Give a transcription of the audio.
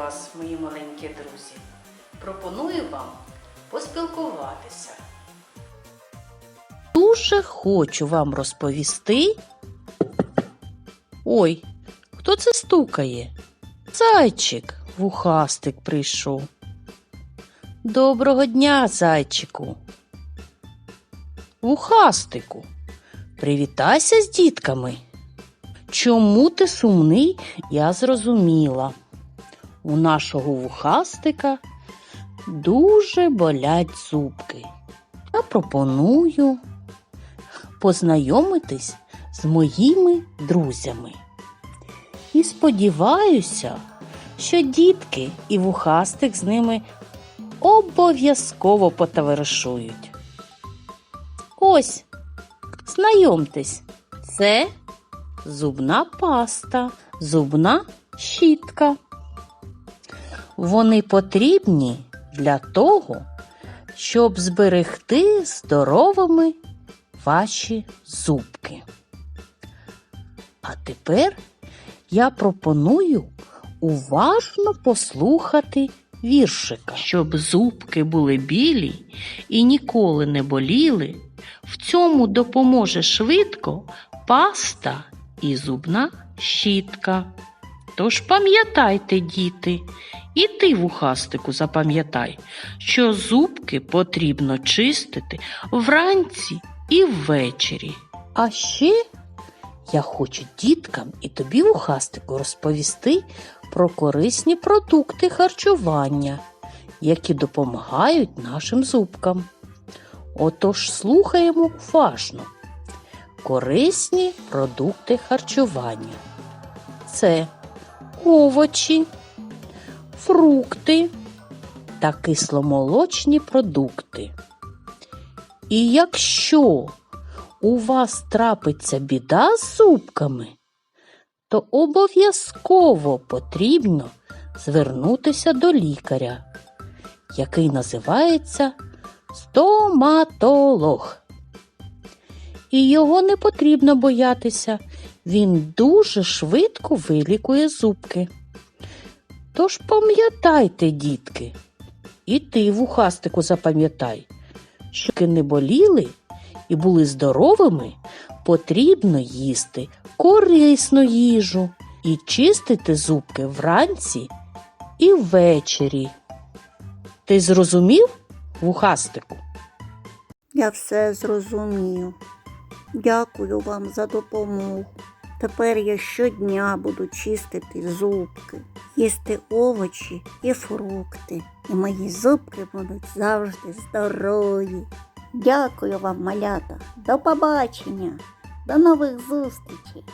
вас, мої маленькі друзі. Пропоную вам поспілкуватися. Дуже хочу вам розповісти. Ой, хто це стукає? Зайчик, вухастик прийшов. Доброго дня, зайчику. Вухастику, привітайся з дітками. Чому ти сумний, я зрозуміла. У нашого вухастика дуже болять зубки. Я пропоную познайомитись з моїми друзями. І сподіваюся, що дітки і вухастик з ними обов'язково потоваришують. Ось, знайомтесь, це зубна паста, зубна щітка. Вони потрібні для того, щоб зберегти здоровими ваші зубки. А тепер я пропоную уважно послухати віршика. Щоб зубки були білі і ніколи не боліли, в цьому допоможе швидко паста і зубна щітка. Тож пам'ятайте, діти, і ти, вухастику, запам'ятай, що зубки потрібно чистити вранці і ввечері. А ще я хочу діткам і тобі, вухастику, розповісти про корисні продукти харчування, які допомагають нашим зубкам. Отож слухаємо уважно. Корисні продукти харчування. Це овочі, фрукти та кисломолочні продукти. І якщо у вас трапиться біда з зубками, то обов'язково потрібно звернутися до лікаря, який називається стоматолог. І його не потрібно боятися, він дуже швидко вилікує зубки. Тож пам'ятайте, дітки, і ти, вухастику, запам'ятай, що не боліли і були здоровими, потрібно їсти корисну їжу і чистити зубки вранці і ввечері. Ти зрозумів, вухастику? Я все зрозумів. Дякую вам за допомогу. Тепер я щодня буду чистити зубки, їсти овочі і фрукти. І мої зубки будуть завжди здорові. Дякую вам, малята. До побачення. До нових зустрічей.